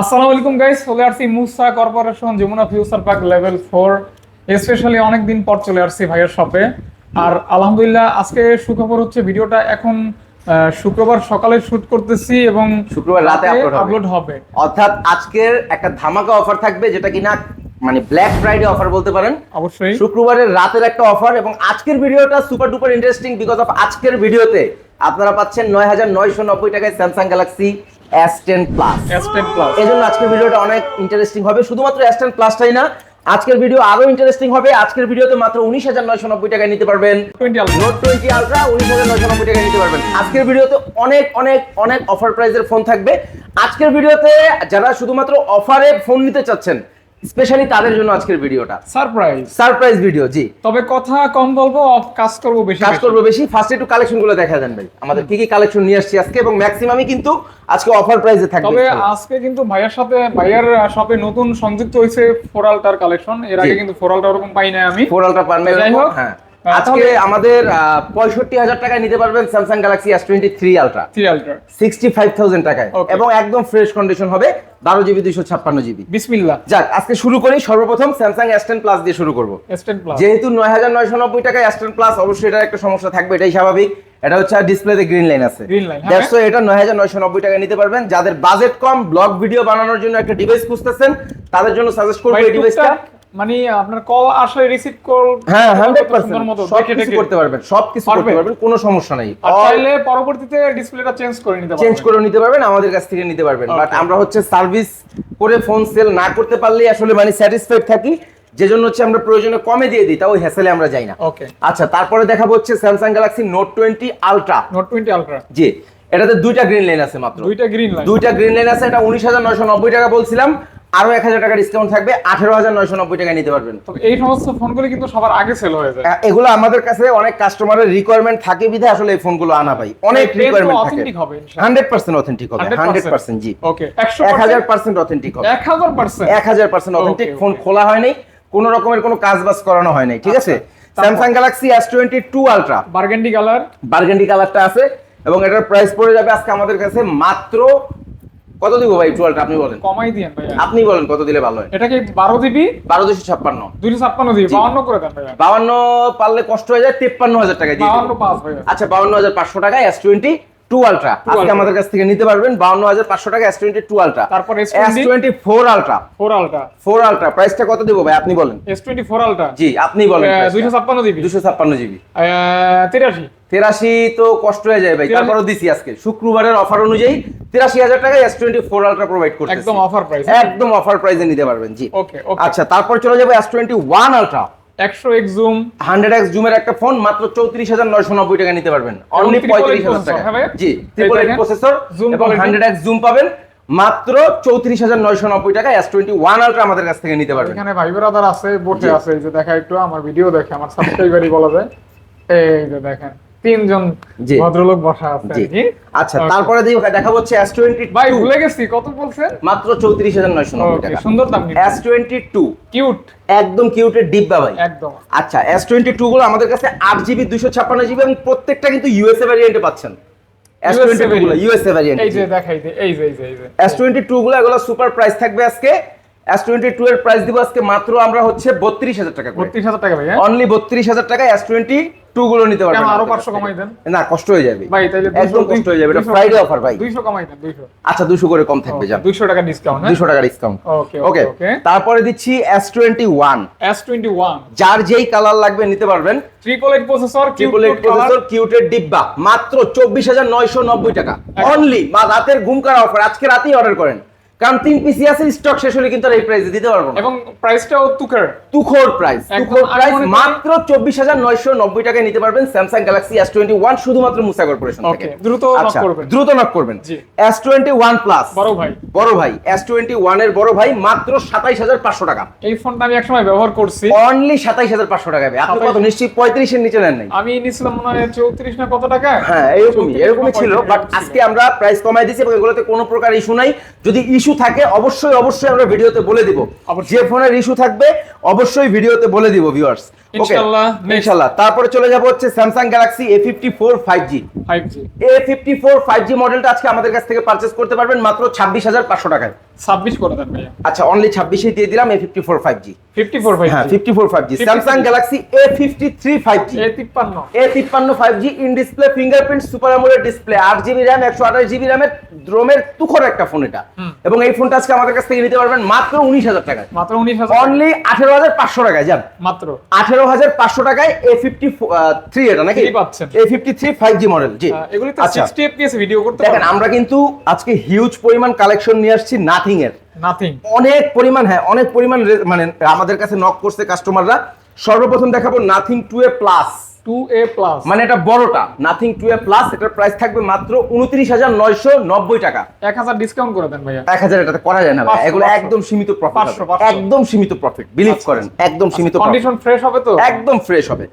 আসসালামু আলাইকুম গাইস চলে আসছি Musa corporation Jamuna future park level four specially পর চলে আসছি ভাইয়ের শপে আর আলহামদুলিল্লাহ আজকে সুখবর হচ্ছে ভিডিওটা এখন শুক্রবার সকালে শুট করতেছি এবং শুক্রবার রাতে আপলোড হবে। অর্থাৎ আজকের একটা ধামাকা অফার থাকবে যেটা কিনা মানে ব্ল্যাক ফ্রাইডে অফার বলতে পারেন। অবশ্যই। শুক্রবারের রাতের একটা অফার এবং আজকের ভিডিওটা super duper interesting because of আজকের ভিডিওতে আপনারা পাচ্ছেন নয় হাজার নয়শো নব্বই টাকায় Samsung Galaxy S ten plus S ten plus এজন্য আজকের ভিডিওটা অনেক ইন্টারেস্টিং হবে। শুধুমাত্র এস টেন প্লাসটাই না আজকের ভিডিও আরও ইন্টারেস্টিং হবে। আজকের ভিডিওতে মাত্র উনিশ হাজার নয়শো নব্বই টাকায় নিতে পারবেন। নোট টোয়েন্টি আলট্রা উনিশ হাজার নয়শো নব্বই টাকা নিতে পারবেন। আজকের ভিডিওতে অনেক অনেক অনেক অফার প্রাইজের ফোন থাকবে। আজকের ভিডিওতে যারা শুধুমাত্র অফারে ফোন নিতে চাচ্ছেন স্পেশালি তাদের জন্য আজকের ভিডিওটা। সারপ্রাইজ। সারপ্রাইজ ভিডিও জি। তবে কথা কম বলব অফ- কাজ করব বেশি কাজ করব বেশি ফার্স্ট একটু কালেকশনগুলো দেখা দেন ভাই। আমাদের কি কি কালেকশন নিয়ে আসছি আজকে এবং ম্যাক্সিমামই কিন্তু আজকে অফার প্রাইসে থাকবে তবে আজকে কিন্তু ভাইয়ার সাথে ভাইয়ার শপে নতুন সংযুক্ত হয়েছে ফোরালটার কালেকশন এর আগে কিন্তু ফোরালটা ওরকম পাই না আমি। ফোরালটা পান যাই হোক, হ্যাঁ। আজকে আমাদের পঁয়ষট্টি হাজার টাকায় নিতে পারবেন Samsung Galaxy S twenty three ultra সিরিয়ালটা সিক্সটি ফাইভ থাউজেন্ড টাকায়। এবং একদম ফ্রেশ কন্ডিশন হবে বারো জিবি দুইশো ছাপ্পান্ন জিবি বিসমিল্লাহ। যাক আজকে শুরু করি সর্বপ্রথম স্যামসাং এস টেন প্লাস দিয়ে শুরু করব। যেহেতু নয় হাজার নয়শো নব্বই টাকায় এস টেন প্লাস অবশ্যই এটার একটা সমস্যা থাকবে এটাই স্বাভাবিক। এটা হচ্ছে ডিসপ্লেতে গ্রিন লাইন আছে। Line, হ্যাঁ। এটা নয় হাজার নয়শো নব্বই টাকায় নিতে পারবেন। যাদের বাজেট কম ব্লগ ভিডিও বানানোর জন্য একটা ডিভাইস খুঁজতেছেন তাদের জন্য সাজেস্ট করব এই ডিভাইসটা মানে আপনার কল আসলে রিসিভ কল হ্যাঁ হান্ড্রেড সুন্দর মতো সব কিছু করতে পারবেন সব কিছু করতে পারবেন। কোনো সমস্যা নেই। চাইলে পরবর্তীতে ডিসপ্লেটা চেঞ্জ করে নিতে পারবেন। চেঞ্জ করে নিতে পারবেন আমাদের কাছ থেকে নিতে পারবেন। বাট আমরা হচ্ছে সার্ভিস করে ফোন সেল না করতে পারলেই আসলে মানে স্যাটিসফাইড থাকি। যে জন্য হচ্ছে আমরা প্রয়োজনে কমে দিয়ে দিই তা ওই হ্যাসেলে আমরা যাই না। ওকে আচ্ছা তারপরে দেখাবো হচ্ছে Samsung Galaxy Note twenty ultra Note twenty ultra জি এটাতে দুইটা গ্রিন লাইন আছে মাত্র। দুইটা গ্রিন লাইন দুইটা গ্রিন লাইন আছে এটা উনিশ হাজার নয়শো নব্বই টাকা বলছিলাম। আরও এক হাজার টাকা ডিসকাউন্ট থাকবে আঠেরো হাজার নয়শো নব্বই টাকা নিতে পারবেন। এই সমস্ত ফোনগুলো কিন্তু সবার আগে সেল হয়ে যায়। এগুলো আমাদের কাছে অনেক কাস্টমারের রিকোয়ারমেন্ট থাকে বিধে আসলে এই ফোনগুলো আনা পাই অনেক রিকোয়ারমেন্ট থাকে। হান্ড্রেড পার্সেন্ট অথেন্টিক হবে হান্ড্রেড পার্সেন্ট জি। ওকে এক হাজার পার্সেন্ট অথেন্টিক হবে। এক হাজার পার্সেন্ট এক হাজার পার্সেন্ট অথেন্টিক ফোন খোলা হয়নি কোন রকমের কোনো কাজ বাজ করানো হয় নাই ঠিক আছে? তারপর? Samsung Galaxy S twenty two ultra burgundy colour burgundy কালারটা আছে এবং এটার প্রাইস পড়ে যাবে আজকে আমাদের কাছে মাত্র কত দিব ভাই টুয়েলভটা আপনি বলেন। কমাই দিয়েন ভাই আপনি বলেন কত দিলে ভালো হয়? এটাকে বারো দিবি? বারো দুশো ছাপ্পান্ন। দুইশো ছাপ্পান্ন দিবি বাউন্ন করে দেন ভাই বাউন্ন পারলে কষ্ট হয়ে যায় তেপ্পান্ন হাজার টাকা দিয়ে বাউন্ন দিবো। পাঁচ আচ্ছা বাউন্ন হাজার পাঁচশো টাকা এস টোয়েন্টি টু আলট্রা। আজকে আমাদের কাছ থেকে নিতে পারবেন বাউন্ন হাজার পাঁচশো টাকা এস টোয়েন্টি টু আলট্রা। তারপর S twenty four ultra. Four ultra. Four ultra. প্রাইসটা কত দিব ভাই? আপনি বলেন। S twenty four ultra. জি আপনি বলেন দুইশো ছাপ্পান্ন জিবি। দুশো ছাপ্পান্ন জিবি। তিরাশি। তেরাশি তো কষ্ট হয়ে যায় ভাই। তারপরও দিছি আজকে। শুক্রবারের অফার অনুযায়ী তিরাশি হাজার টাকা S twenty four ultra provide করতে একদম অফার প্রাইস একদম অফার প্রাইসে নিতে পারবেন জি। ওকে ওকে আচ্ছা তারপর চলে যাব এস টোয়েন্টি ওয়ান আলট্রা। একশো এক জুম হান্ড্রেড এক্স জুমের একটা ফোন মাত্র চৌত্রিশ হাজার নয়শো নব্বই টাকা নিতে পারবেন। অনলি পঁয়ত্রিশ হাজার টাকা? জি ট্রিপল এইট প্রসেসর জুম এবং হান্ড্রেড এক্স জুম পাবেন মাত্র চৌত্রিশ হাজার নয়শো নব্বই টাকা। এস টোয়েন্টি ওয়ান আলট্রা আমাদের কাছ থেকে নিতে পারবেন। এখানে ভাই ব্রাদার আছে বসে আছে যে দেখা একটু আমার ভিডিও দেখে আমার সাবস্ক্রাইবারই বলা যায় এই যে দেখেন। তিনজন ভদ্রলোক বসা আছে জি। আচ্ছা তারপরে দিয়ে দেখা হচ্ছে এস টোয়েন্টি ভাই ভুলে গেছি কত বলছেন মাত্র চৌত্রিশ হাজার নয়শো নব্বই ওকে টাকা। সুন্দর দাম এস টোয়েন্টি টু কিউট একদম কিউটের ডিব্বা ভাই। একদম। আচ্ছা এস টোয়েন্টি টু গুলো আমাদের কাছে আট জিবি দুশো ছাপ্পান্ন জিবি এবং প্রত্যেকটা কিন্তু ইউএসএ ভ্যারিয়েন্টে পাচ্ছেন। এস USA টোয়েন্টি টু গুলো variant। ভ্যারিয়েন্ট এই যে দেখাই দে এই যে এই যে এই যে। এস টোয়েন্টি টু গুলো এগুলো সুপার প্রাইস থাকবে আজকে। এস টোয়েন্টি টু এর প্রাইস দিব আজকে মাত্র আমরা হচ্ছে বত্রিশ হাজার টাকা করে। বত্রিশ হাজার টাকা ভাই? অনলি বত্রিশ হাজার টাকা এস টোয়েন্টি টু গুলো নিতে পারবেন আরও আমাদের পাঁচশো কাছ থেকে। কমাই দেন। না কষ্ট হয়ে যাবে। ভাই তাইলে একদম কষ্ট হয়ে যাবে। এটা ফ্রাইডে অফার ভাই। দুইশো কমাই দেন দুইশো আচ্ছা দুশো করে কম থাকবে যান। দুইশো টাকা ডিসকাউন্ট হ্যাঁ? দুশো টাকা ডিসকাউন্ট ওকে ওকে তারপরে দিচ্ছি S twenty one S twenty one যার যেই কালার লাগবে নিতে পারবেন। Triple eight processor triple eight processor কিউটের ডিব্বা। মাত্র চব্বিশ হাজার নয়শো নব্বই টাকা। অনলি বা রাতের ঘুম করা অফার আজকে রাতেই অর্ডার করেন। কারণ তিন পিসি আছে স্টক শেষ হলে কিন্তু এই প্রাইসে দিতে পারব না। এবং প্রাইসটাও তুকের তুখোর প্রাইস তুখোর প্রাইস মাত্র চব্বিশ হাজার নয়শো নব্বই টাকায় নিতে পারবেন শুধুমাত্র মুসা কর্পোরেশন থেকে। দ্রুত নক আচ্ছা করবেন। দ্রুত নক করবেন। জি। এস টোয়েন্টি ওয়ান প্লাস বড় ভাই। বড় ভাই এস টোয়েন্টি ওয়ানের বড় ভাই মাত্র সাতাইশ হাজার পাঁচশো টাকা। এই ফোনটা আমি একসময় ব্যবহার করছি। অনলি সাতাইশ হাজার পাঁচশো টাকা ভাই। আপনি কত 27 নিশ্চয়ই পঁয়ত্রিশের নিচে নেন নাই? আমি নিছিলাম মনে হয় চৌত্রিশ না কত টাকা? হ্যাঁ এরকমই এরকমই ছিল বাট আজকে আমরা প্রাইস কমাই দিয়েছি এবং এগুলোতে কোনো প্রকার ইস্যু নাই। যদি ইস্যু থাকে অবশ্যই অবশ্যই আমরা ভিডিওতে বলে দিব। যে ফোনের ইস্যু থাকবে অবশ্যই ভিডিওতে বলে দিব ভিউয়ার্স ইনশাআল্লাহ, ইনশাআল্লাহ। তারপরে চলে যাব হচ্ছে Samsung Galaxy A fifty four five G 5G A fifty four five G মডেলটা আজকে আমাদের কাছ থেকে পারচেস করতে পারবেন মাত্র ছাব্বিশ হাজার পাঁচশো টাকায়। 26 করে দেন ভাইয়া। আচ্ছা অনলি ছাব্বিশে দিয়ে দিলাম A fifty four five G 54 ভাই হ্যাঁ fifty four five G 53 Samsung Galaxy A fifty three five G A 53 A তিপ্পান্ন five G in display fingerprint super AMOLED display আট জিবি র্যাম একশো আঠাশ জিবি র্যামের রোমের তুখর একটা ফোন এটা। এবং এই ফোনটা আজকে আমাদের কাছ থেকে নিতে পারবেন মাত্র উনিশ হাজার টাকায়। মাত্র 19000 অনলি আঠেরো হাজার পাঁচশো টাকায় যান মাত্র। আঠেরো হাজার পাঁচশো টাকায় এ ফিফটি থ্রি এটা নাকি? পাচ্ছেন। A fifty three five G model জি। আহ, এগুলিতে আচ্ছা। 60 fps ভিডিও করতে দেখেন আমরা কিন্তু আজকে হিউজ পরিমাণ কালেকশন নিয়ে আসছি নাথিং এর। নাথিং অনেক পরিমাণ হ্যাঁ অনেক পরিমাণ মানে আমাদের কাছে নক করছে কাস্টমাররা সর্বপ্রথম দেখাবো Nothing two A plus 2a plus মানে এটা বড়টা নাথিং টু এ প্লাস এটার প্রাইস থাকবে মাত্র উনত্রিশ হাজার নয়শো নব্বই টাকা। 1000 ডিসকাউন্ট করে দেন ভাইয়া। এক হাজার এটাতে করা যায় না এগুলো একদম সীমিত প্রফিট পাঁচশো, পাঁচশো। একদম সীমিত প্রফিট বিলিভ করেন একদম সীমিত কন্ডিশন ফ্রেশ হবে তো? একদম ফ্রেশ হবে।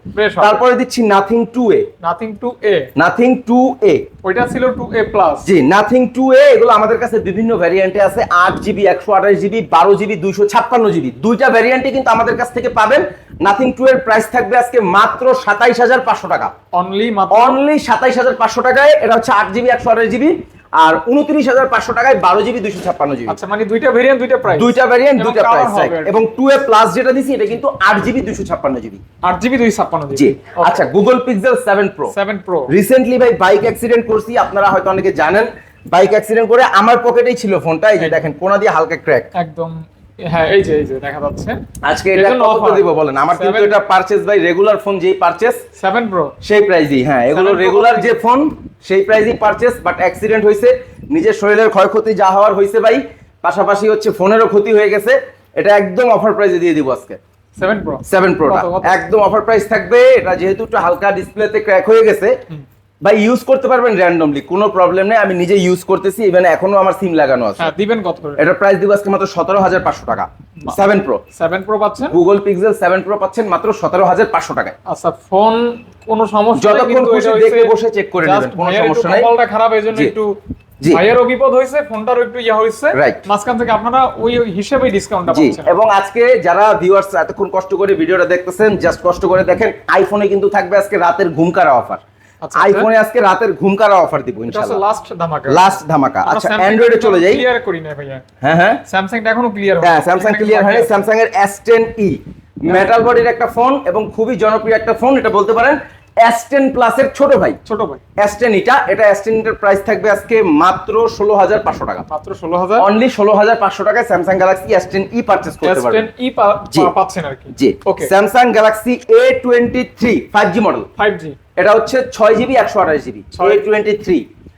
তারপরে দিচ্ছি Nothing two A Nothing 2a Nothing two A ওইটা ছিল 2a প্লাস জি নাথিং টু এ এগুলো আমাদের কাছে বিভিন্ন ভ্যারিয়েন্টে আছে আট জিবি একশো আঠাশ জিবি বারো জিবি দুইশো ছাপ্পান্ন জিবি। দুইটা ভ্যারিয়েন্টে কিন্তু আমাদের কাছ থেকে পাবেন। নাথিং টু এর প্রাইস থাকবে আজকে মাত্র সাতাইশ হাজার পাঁচশো টাকা। অনলি অনলি সাতাইশ হাজার পাঁচশো টাকায় এটা হচ্ছে আট জিবি একশো আঠাশ জিবি আর উনত্রিশ হাজার পাঁচশো টাকায় বারো জিবি দুইশো ছাপ্পান্ন জিবি। আচ্ছা মানে দুইটা ভেরিয়েন্ট দুইটা প্রাইস দুইটা ভ্যারিয়েন্ট এবং দুইটা প্রাইস। এবং টু এ প্লাস যেটা দিছি এটা কিন্তু আট জিবি দুইশো ছাপ্পান্ন জিবি। 8GB 256 G. আচ্ছা Google Pixel seven Pro 7 Pro recently ভাই বাইক অ্যাক্সিডেন্ট করছি আপনারা হয়তো অনেকে জানেন। বাইক অ্যাক্সিডেন্ট করে আমার পকেটেই ছিল ফোনটা এই যে দেখেন কোনা দিয়ে হালকা ক্র্যাক একদম। হ্যাঁ এই যে এই যে দেখা যাচ্ছে। আজকে এটা কত দিব বলেন? আমার কিন্তু এটা পারচেজ রেগুলার ফোন যেই পারচেজ 7 প্রো সেই প্রাইজই হ্যাঁ এগুলো রেগুলার যে ফোন সেই প্রাইজই পারচেজ বাট অ্যাক্সিডেন্ট নিজের শরীরের ক্ষয়ক্ষতি যা হওয়ার হয়েছে ভাই পাশাপাশি হচ্ছে ফোনেরও ক্ষতি হয়ে গেছে এটা একদম অফার প্রাইজে দিয়ে দিব আজকে। 7 প্রো সেভেন প্রোটা? একদম অফার প্রাইস থাকবে এটা যেহেতু একটু হালকা ডিসপ্লেতে ক্র্যাক হয়ে গেছে ভাই ইউজ করতে পারবেন র্যান্ডমলি কোনো প্রবলেম নেই আমি নিজে ইউজ করতেছি ইভেন এখনও আমার সিম লাগানো আছে। হ্যাঁ দিবেন কত করে? এটার প্রাইস দিব আজকে মাত্র সতেরো হাজার পাঁচশো টাকা। সেভেন প্রো 7 প্রো পাচ্ছেন? গুগল পিক্সেল সেভেন প্রো পাচ্ছেন মাত্র সতেরো হাজার পাঁচশো টাকায়। আচ্ছা ফোন কোনো সমস্যা যতক্ষণ খুশি দেখে বসে চেক করে নেবেন কোনো সমস্যা নাই। কপালটা খারাপ এই জন্য একটু। ভাইয়েরও বিপদ হয়েছে ফোনটারও একটু ইয়া হয়েছে. মাঝখান থেকে আপনারা ওই হিসেবে ডিসকাউন্টটা পাচ্ছেন। এবং আজকে যারা ভিউয়ার্স এতক্ষণ কষ্ট করে ভিডিওটা দেখতেছেন জাস্ট কষ্ট করে দেখেন আইফোনে কিন্তু থাকবে আজকে রাতের ঘুমকারা অফার আইফোনে আজকে রাতের ঘুমকারা অফার দিব ইনশাআল্লাহ। লাস্ট ধামাকা। লাস্ট ধামাকা। আচ্ছা অ্যান্ড্রয়েডে চলে যাই। ক্লিয়ার করি না ভাইয়া। হ্যাঁ হ্যাঁ। স্যামসাংটা এখনও ক্লিয়ার হ্যাঁ স্যামসাং ক্লিয়ার হয়নি। স্যামসাং এর S10 ই মেটাল বডির একটা ফোন এবং খুবই জনপ্রিয় একটা ফোন এটা বলতে পারেন। S10 প্লাস এর ছোট ভাই। ছোট ভাই। S10 এটা এটা S10 এর প্রাইস থাকবে আজকে মাত্র ষোলো হাজার পাঁচশো টাকা। মাত্র ষোলো হাজার? অনলি ষোলো হাজার পাঁচশো টাকায় স্যামসাং গ্যালাক্সি S10 ই পারচেস করতে পারবেন। ই জি। পাচ্ছেন আর কি। জি। Okay Samsung Galaxy A twenty three five G model five G এটা হচ্ছে ছয় জিবি একশো আঠাশ জিবি ছয়- টোয়েন্টি থ্রি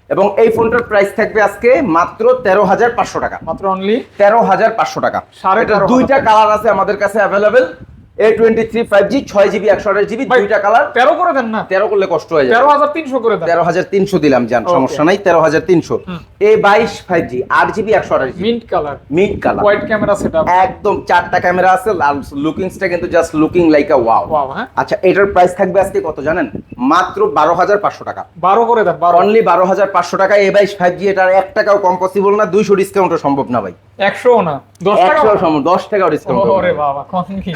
এবং এই ফোনটার প্রাইস থাকবে আজকে মাত্র তেরো হাজার পাঁচশো টাকা। মাত্র অনলি তেরো হাজার পাঁচশো টাকা। সাড়ে দুইটা কালার আছে আমাদের কাছে available A twenty three five G ছয় জিবি একশো আঠাশ জিবি দুইটা কালার। তেরো করে দেন না? তেরো করলে কষ্ট হয়ে তেরো হাজার তিনশো করে তেরো হাজার তিনশো দিলাম জান সমস্যা নাই তেরো হাজার তিনশো। এ বাইশ ফাইভ জি আট জিবি একশো আঠাশ GB. Mint colour colour white camera set একদম চারটা ক্যামেরা আছে লুকিংসটা কিন্তু just looking like a wow wow আচ্ছা এটার প্রাইস থাকবে আজকে কত জানেন? মাত্র বারো হাজার পাঁচশো টাকা। বারো করে দেন অনলি বারো হাজার পাঁচশো টাকা এ বাইশ ফাইভ জি এটার এক টাকাও কম পসিবল না দুইশো ডিসকাউন্টও সম্ভব না ভাই। একশো না দশ টাকা সম্ভব দশ টাকাও ডিসকাউন্ট ওরে বাবা কম কি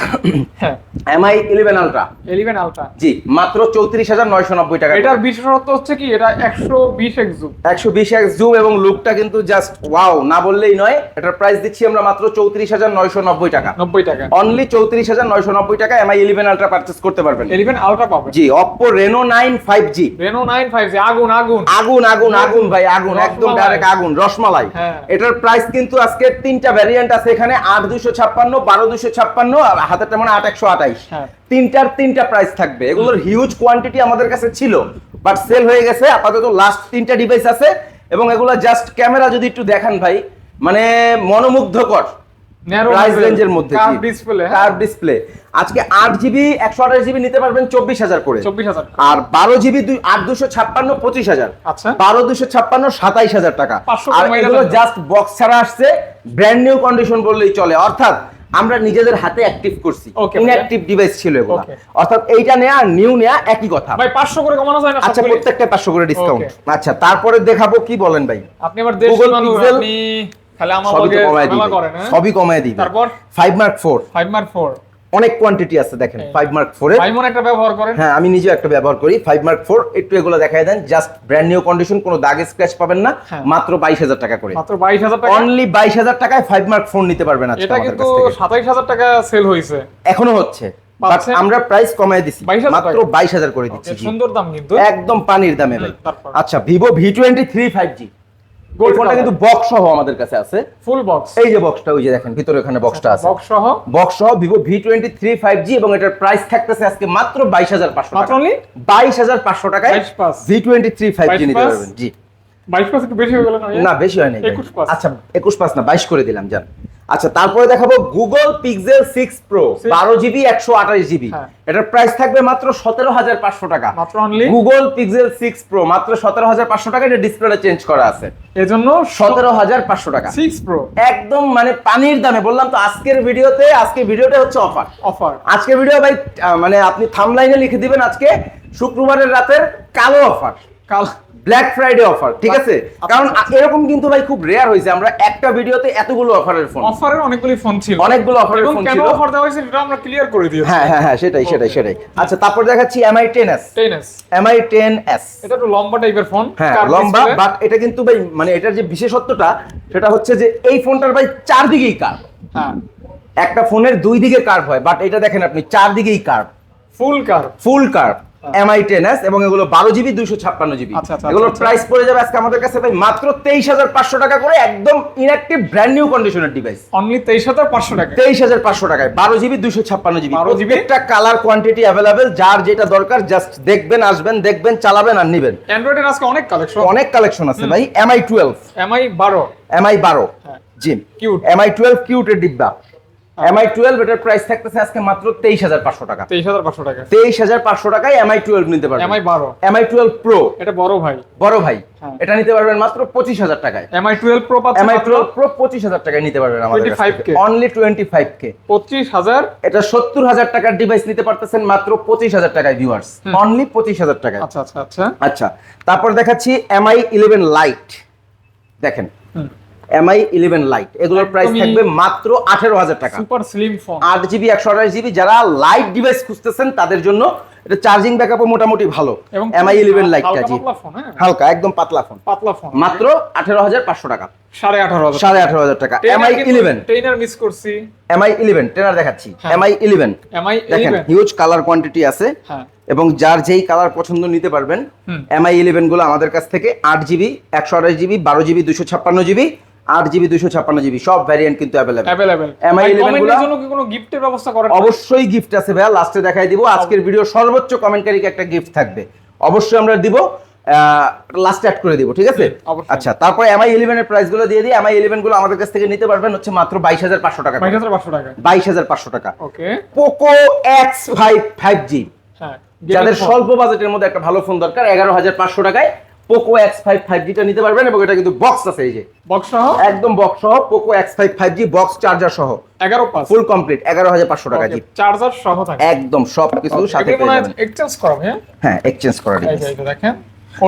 হ্যাঁ Mi eleven ultra eleven ultra জি মাত্র চৌত্রিশ হাজার নয়শো নব্বই টাকা। এটার বিশেষত্ব হচ্ছে কি এটা একশো বিশ এক্সুম একশো বিশ এক্স জুম এবং লুকটা কিন্তু জাস্ট ওয়াও না বললেই নয় এটার প্রাইস দিচ্ছি আমরা মাত্র চৌত্রিশ হাজার নয়শো নব্বই টাকা। নব্বই টাকা। অনলি চৌত্রিশ হাজার নয়শো নব্বই টাকা এমআই ইলেভেন আলট্রা পারচেস করতে পারবেন। এলিভেন আলট্রা পাবেন। জি Oppo Reno nine five G Reno nine five G আগুন আগুন। আগুন আগুন আগুন ভাই আগুন একদম। ডাইরেক্ট আগুন রসমালাই। হ্যাঁ। এটার প্রাইস কিন্তু আজকে তিনটা ভ্যারিয়েন্ট আছে এখানে আট দুশো ছাপ্পান্ন বারো দুশো ছাপ্পান্ন আর হাতেরটা মানে আট একশো আঠাইশ। হ্যাঁ। তিনটার তিনটা প্রাইস থাকবে। এগুলোর হিউজ কোয়ান্টিটি আমাদের কাছে ছিল বাট সেল হয়ে গেছে। আপাতত লাস্ট তিনটা ডিভাইস আছে এবং এগুলো জাস্ট ক্যামেরা যদি একটু দেখান ভাই মানে মনোমুগ্ধকর। প্রাইস রেঞ্জের মধ্যে কার্ভ ডিসপ্লে কার্ভ ডিসপ্লে আজকে নিতে পারবেন চব্বিশ হাজার করে। চব্বিশ হাজার আর বারো জিবি দুই আট দুশো ছাপ্পান্ন পঁচিশ হাজার। আচ্ছা। বারো দুশো ছাপ্পান্ন সাতাইশ হাজার টাকা। আর এগুলো জাস্ট বক্স ছাড়া আসছে ব্র্যান্ড নিউ কন্ডিশন বললেই চলে। অর্থাৎ আমরা নিজেদের হাতে অ্যাক্টিভ করছি। ইনঅ্যাক্টিভ ডিভাইস ছিল এগুলো। অর্থাৎ এইটা নেয়া আর নিউ নেয়া একই কথা। ভাই পাঁচশো করে কমানো যায় না আচ্ছা প্রত্যেকটা পাঁচশো করে ডিসকাউন্ট আচ্ছা তারপরে দেখাবো কি বলেন ভাই। আপনি আবার দেশ মানুষ আপনি আমার সবই তো কমায় দিবে। হ্যাঁ? সবই কমায় দিবে। তারপর? Five mark four five mark four অনেক কোয়ান্টিটি আছে দেখেন। ফাইভ মার্ক ফোর ভাইমন একটা ব্যবহার করেন। হ্যাঁ আমি নিজে একটা ব্যবহার করি। ফাইভ মার্ক ফোর একটু এগুলো দেখাই দেন। জাস্ট ব্র্যান্ড নিউ কন্ডিশন কোনো দাগ স্ক্র্যাচ পাবেন না। হ্যাঁ। মাত্র বাইশ হাজার টাকা করে। মাত্র বাইশ হাজার টাকা? অনলি বাইশ হাজার টাকায় ফাইভ মার্ক ফোন নিতে পারবেন এটা কিন্তু সাতাইশ হাজার টাকা সেল হয়েছে এখনও হচ্ছে। আমরা প্রাইস কমায় দিছি। মাত্র? বাইশ হাজার করে দিচ্ছি সুন্দর দাম কিন্তু। একদম পানির দামে ভাই। আচ্ছা Vivo V twenty three five G ফোনটা কিন্তু বক্স সহ আমাদের কাছে আছে। ফুল বক্স এই যে বক্সটা ওই যে দেখেন ভিতরে ওখানে বক্সটা আছে। বক্স সহ। বক্স সহ Vivo V twenty three five G এবং এটার প্রাইস থাকতেছে আজকে মাত্র বাইশ হাজার পাঁচশো টাকা। অনলি বাইশ হাজার পাঁচশো টাকায় 22 পাঁচ। V twenty three five G নিতে? পারবেন জি। বাইশ পার্সেন্ট বেশি হয়ে গেল না না বেশি হয়নি। একুশ 21 পাঁচ। আচ্ছা একুশ পাঁচ না বাইশ করে দিলাম যান। আচ্ছা তারপরে দেখাবো গুগল পিক্সেল সিক্স প্রো বারো জিবি একশো আঠাশ জিবি হ্যাঁ। এটার প্রাইস থাকবে মাত্র সতেরো হাজার পাঁচশো টাকা। গুগল পিক্সেল সিক্স প্রো মাত্র সতেরো হাজার পাঁচশো টাকা এটা ডিসপ্লেটা চেঞ্জ করা আছে। এজন্য সতেরো হাজার পাঁচশো টাকা। সিক্স প্রো একদম মানে পানির দামে বললাম তো আজকের ভিডিওতে আজকে ভিডিওটা হচ্ছে অফার অফার আজকের ভিডিও ভাই মানে আপনি থামলাইনে লিখে দিবেন আজকে শুক্রবারের রাতের কালো অফার কাল ব্ল্যাক ফ্রাইডে অফার ঠিক আছে? কারণ। এরকম কিন্তু ভাই খুব রেয়ার হয়েছে। আমরা একটা ভিডিওতে এতগুলো অফারের ফোন অফারের অনেকগুলি ফোন ছিল। অনেকগুলো অফারের ফোন ছিল। অফার দেওয়া হয়েছে সেটা আমরা ক্লিয়ার করে দিয়েছি। হ্যাঁ হ্যাঁ হ্যাঁ সেটাই সেটাই সেটাই। আচ্ছা তারপর দেখাচ্ছি Mi ten S ten S Mi ten S এটা একটু লম্বা টাইপের ফোন হ্যাঁ লম্বা বাট এটা কিন্তু ভাই মানে এটার যে বিশেষত্বটা সেটা হচ্ছে যে এই ফোনটার ভাই চারদিকেই কার্ভ হ্যাঁ। একটা ফোনের দুই দিকে কার্ভ হয় বাট এটা দেখেন আপনি চারদিকেই curve full curve full curve Mi এবং এগুলো বারো জিবি দুইশো ছাপ্পান্ন জিবি আচ্ছা, আচ্ছা, এগুলোর আচ্ছা। প্রাইস পড়ে যাবে আজকে আমাদের কাছে ভাই মাত্র তেইশ হাজার পাঁচশো টাকা করে একদম ইনঅ্যাক্টিভ ব্র্যান্ড নিউ কন্ডিশনের ডিভাইস অনলি তেইশ হাজার পাঁচশো টাকা তেইশ হাজার পাঁচশো টাকায় বারো জিবি দুইশো ছাপ্পান্ন জিবি 12 GB? প্রত্যেকটা কালার কোয়ান্টিটি অ্যাভেলেবেল যার যেটা দরকার জাস্ট দেখবেন আসবেন দেখবেন চালাবেন আর নিবেন। অ্যান্ড্রয়েডের আজকে অনেক কালেকশন অনেক কালেকশন আছে ভাই এমআই টুয়েলভ এমআই বারো। এমআই বারো হ্যাঁ। জি। Cute। এমআই টুয়েলভ কিউটের ডিব্বা। এমআই টুয়েলভ এটার প্রাইস থাকতেছে আজকে মাত্র তেইশ হাজার পাঁচশো টাকা। তেইশ হাজার পাঁচশো টাকা। তেইশ হাজার পাঁচশো টাকায় এমআই টুয়েলভ নিতে পারবেন। এমআই বারো। এমআই টুয়েলভ প্রো এটা বড় ভাই। বড় ভাই। হ্যাঁ। এটা নিতে পারবেন মাত্র পঁচিশ হাজার টাকায়। Mi twelve Pro Mi twelve Pro পঁচিশ হাজার টাকায় নিতে পারবেন আমাদের 25K অনলি টোয়েন্টি ফাইভ কে পঁচিশ হাজার এটা সত্তর হাজার টাকার ডিভাইস নিতে পারতেছেন মাত্র পঁচিশ হাজার টাকায় ভিউয়ার্স অনলি পঁচিশ হাজার টাকায়। আচ্ছা আচ্ছা আচ্ছা। আচ্ছা তারপর দেখাচ্ছি এমআই ইলেভেন লাইট দেখেন। এমআই ইলেভেন লাইট এগুলোর প্রাইস থাকবে মাত্র আঠেরো হাজার টাকা। সুপার স্লিম ফোন আট জিবি একশো আঠাশ জিবি যারা লাইট ডিভাইস খুঁজতেছেন তাদের জন্য এটা চার্জিং ব্যাকআপও মোটামুটি ভালো। এবং এমআই ইলেভেন লাইটটা হালকা জি। হ্যাঁ? হালকা একদম পাতলা ফোন পাতলা ফোন মাত্র আঠেরো হাজার পাঁচশো টাকা। সাড়ে আঠারো হাজার। সাড়ে আঠারো হাজার টাকা। এমআই ইলেভেন ট্রেনার মিস করছি। এমআই ইলেভেন ট্রেনার দেখাচ্ছি। এমআই ইলেভেন এমআই দেখেন হিউজ কালার কোয়ান্টিটি আছে। হ্যাঁ। এবং যার যেই কালার পছন্দ নিতে পারবেন। এমআই ইলেভেনগুলো আমাদের কাছ থেকে আট জিবি একশো আঠাশ জিবি বারো জিবি দুশো ছাপ্পান্ন জিবি আট জিবি দুশো ছাপ্পান্ন জিবি সব ভ্যারিয়েন্ট কিন্তু অ্যাভেলেবেল অ্যাভেলেবেল MI 11 গুলা? জন্য কি কোনো গিফটের ব্যবস্থা করেন অবশ্যই গিফট আছে ভাইয়া লাস্টে দেখাই দিব। আজকের ভিডিও সর্বোচ্চ কমেন্টকারীকে একটা গিফট থাকবে। অবশ্যই আমরা দিব লাস্ট অ্যাড করে দিব ঠিক আছে? আচ্ছা তারপরে এমআই ইলেভেন এর প্রাইসগুলো দিয়ে দিই। এমআই ইলেভেনগুলো আমাদের কাছ থেকে নিতে পারবেন হচ্ছে মাত্র বাইশ হাজার পাঁচশো টাকা বাইশ হাজার পাঁচশো টাকা। বাইশ হাজার পাঁচশো টাকা। Okay. Poco X five five G যাদের স্বল্প বাজেটের মধ্যে একটা ভালো ফোন দরকার এগারো হাজার পাঁচশো টাকায়। পোকো এক্স ফাইভ ফাইভ জিটা নিতে পারবেন এবং এটা কিন্তু বক্স আছে এই যে। বক্স সহ? একদম বক্স সহ Poco X five five G box charger সহ। এগারো পাঁচ। ফুল কমপ্লিট এগারো হাজার পাঁচশো টাকা জি চার্জার সহ একদম সব কিছু সাথে পেয়ে হয় এক্সচেঞ্জ করা হ্যাঁ? এক্সচেঞ্জ করা দেখেন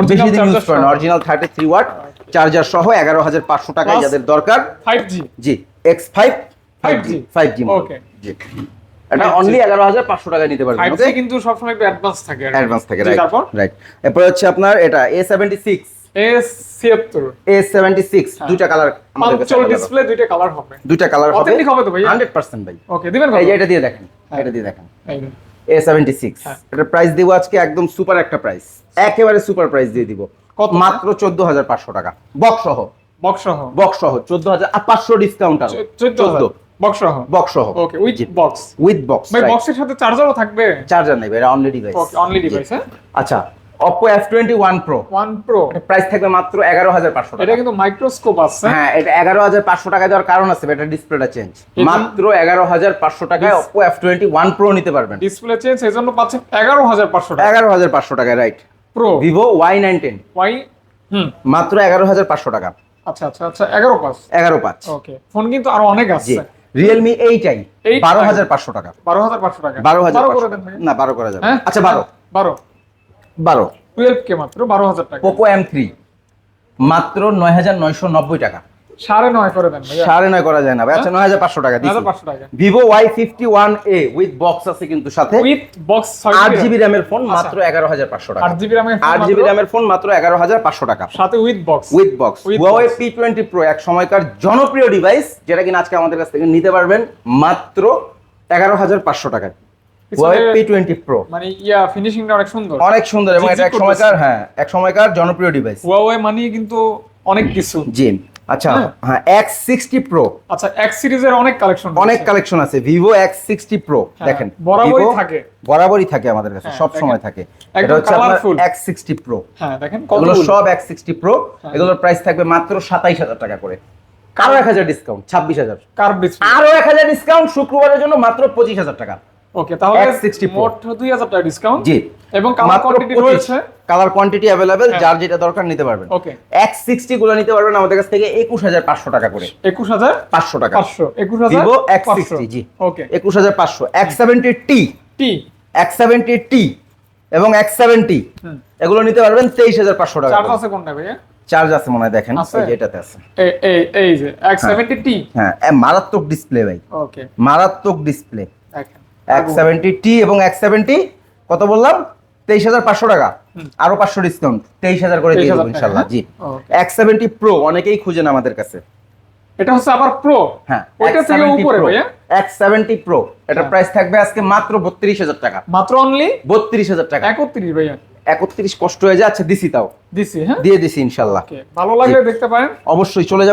বেশি দিন ইউজ করেন original thirty three watt charger সহ এগারো হাজার পাঁচশো টাকায় যাদের দরকার 5G G X five five G five G Okay. জি। এটা অনলি এগারো হাজার পাঁচশো টাকায় নিতে পারবেন 5G কিন্তু সবসময় একটু অ্যাডভান্স থাকে অ্যাডভান্স থেকে রাইট তারপর? রাইট এরপর হচ্ছে আপনার এটা এ সেভেন্টি সিক্স এস ছিয়াত্তর এ সেভেন্টি সিক্স হ্যাঁ। দুইটা কালার পাঁচচল্লিশ ডিসপ্লে দুইটা কালার হবে। দুইটা কালার হবে। Authentic হবে তো ভাইয়া? হান্ড্রেড পার্সেন্ট ভাই। ওকে দিবেন এই এটা দিয়ে দেখেন এটা দিয়ে দেখেন। এই যে। এ সেভেন্টি সিক্স হ্যাঁ। এটার প্রাইস দিব আজকে একদম সুপার একটা প্রাইস একেবারে সুপার প্রাইস দিয়ে দিব। কত? মাত্র চোদ্দ হাজার পাঁচশো টাকা। বক্স সহ বক্স সহ বক্স সহ চোদ্দ হাজার পাঁচশো ডিসকাউন্ট আর চোদ্দ চোদ্দ। বক্স সহ বক্স সহ okay with box with box ভাই বক্সের সাথে চার্জারও থাকবে? চার্জার নেবে এটা only device okay only device হ্যাঁ? আচ্ছা twenty one Pro one Pro price থাকবে মাত্র এগারো হাজার পাঁচশো এটা টাকা। কিন্তু মাইক্রোস্কোপ আছে। হ্যাঁ এটা এগারো হাজার পাঁচশো টাকা দেওয়ার কারণ আছে এটা ডিসপ্লেটা চেঞ্জ মাত্র এগারো হাজার পাঁচশো টাকায় Oppo F twenty one Pro নিতে পারবেন। ডিসপ্লে চেঞ্জ এই জন্য পাচ্ছেন এগারো হাজার পাঁচশো টাকা। এগারো হাজার পাঁচশো টাকায় right Y nine ten Y হুম। মাত্র এগারো হাজার পাঁচশো টাকা। আচ্ছা আচ্ছা আচ্ছা এগারো পাঁচ। এগারো পাঁচ। ওকে ফোন কিন্তু আরও অনেক আছে রিয়েলমি এইটাই বারো হাজার পাঁচশো টাকা। বারো হাজার পাঁচশো টাকা। বারো হাজার। না বারো করা যাবে হ্যাঁ? আচ্ছা বারো। বারো। বারো। টুয়েলভ কে মাত্র বারো হাজার টাকা। পোকো এম থ্রি মাত্র নয় হাজার নয়শো নব্বই টাকা। সাড়ে নয় করে দেন সাড়ে নয় করা যায় না ভাই। আচ্ছা নয় হাজার পাঁচশো টাকা দিচ্ছি পাঁচশো টাকা। Vivo Y fifty one A with box আছে কিন্তু সাথে। উইথ বক্স আট জিবি র্যামের ফোন আচ্ছা। মাত্র এগারো হাজার পাঁচশো টাকা। আট জিবি র্যামের আট জিবি র্যামের ফোন মাত্র এগারো হাজার পাঁচশো টাকা। সাথে with box with box P twenty pro এক সময়কার জনপ্রিয় ডিভাইস যেটা কিনা আজকে আমাদের কাছ থেকে নিতে পারবেন মাত্র এগারো হাজার পাঁচশো টাকায়। মানে ইয়া ফিনিশিংটা অনেক সুন্দর। অনেক সুন্দর এবং এটা এক সময়কার হ্যাঁ এক সময়কার জনপ্রিয় ডিভাইস মানে কিন্তু অনেক কিছু। জি। আচ্ছা হ্যাঁ। এক্স সিক্সটি প্রো আচ্ছা এক্স সিরিজের অনেক কালেকশন অনেক কালেকশন আছে। ভিভো এক্স সিক্সটি প্রো দেখেন। বরাবরই থাকে। বরাবরই থাকে আমাদের কাছে হ্যাঁ, সব সময় থাকে। এটা হচ্ছে আপনার। এক্স সিক্সটি প্রো হ্যাঁ দেখেন এগুলো সব এক্স সিক্সটি প্রো হ্যাঁ। এগুলোর প্রাইস থাকবে মাত্র সাতাইশ হাজার টাকা করে। আরও এক হাজার ডিসকাউন্ট ছাব্বিশ হাজার। আরও এক হাজার ডিসকাউন্ট শুক্রবারের জন্য মাত্র পঁচিশ হাজার টাকা। ওকে তাহলে X60 Pro। মোট 2000 টাকা ডিসকাউন্ট জি। এবং কালার কোয়ান্টিটি রয়েছে? কালার কোয়ান্টিটি হ্যাঁ। যার যেটা দরকার নিতে পারবেন। ওকে। এক্স সিক্সটি গুলো নিতে পারবেন আমাদের কাছ থেকে একুশ হাজার পাঁচশো টাকা করে। 21500 পাঁচশো টাকা। 21500 ভিভো এক্স 21500 জি। ওকে। একুশ হাজার পাঁচশো। X seventy T T X seventy T এবং এক্স সেভেন্টি হুম। এগুলো নিতে পারবেন তেইশ হাজার পাঁচশো টাকা চার্জ আছে কোনটা ভাইয়া? চার্জ আছে মনে হয় দেখেন এই আছে। এই এই যে X70T হ্যাঁ মারাত্মক ডিসপ্লে ভাই। ওকে। মারাত্মক ডিসপ্লে দেখেন। এক্স সেভেন্টি টি এবং এক্স সেভেন্টি কত বললাম? তেইশ হাজার পাঁচশো টাকা। আরও পাঁচশো ডিসকাউন্ট তেইশ হাজার করে দিয়ে দেবো ইনশাল্লাহ জি। Okay. এক্স সেভেন্টি প্রো অনেকেই খুঁজেন আমাদের কাছে। এটা হচ্ছে আবার প্রো হ্যাঁ ওইটা থেকে উপরে ভাইয়া? এক্স সেভেন্টি প্রো এটার হ্যাঁ। প্রাইস থাকবে আজকে মাত্র বত্রিশ হাজার টাকা। মাত্র অনলি বত্রিশ হাজার টাকা। 31 ভাইয়া। একত্রিশ কষ্ট হয়ে যাচ্ছে দিছি তাও। দিছি হ্যাঁ? দিয়ে দিছি ইনশাল্লাহ। ভালো লাগলে দেখতে পারেন। অবশ্যই চলে যাবে।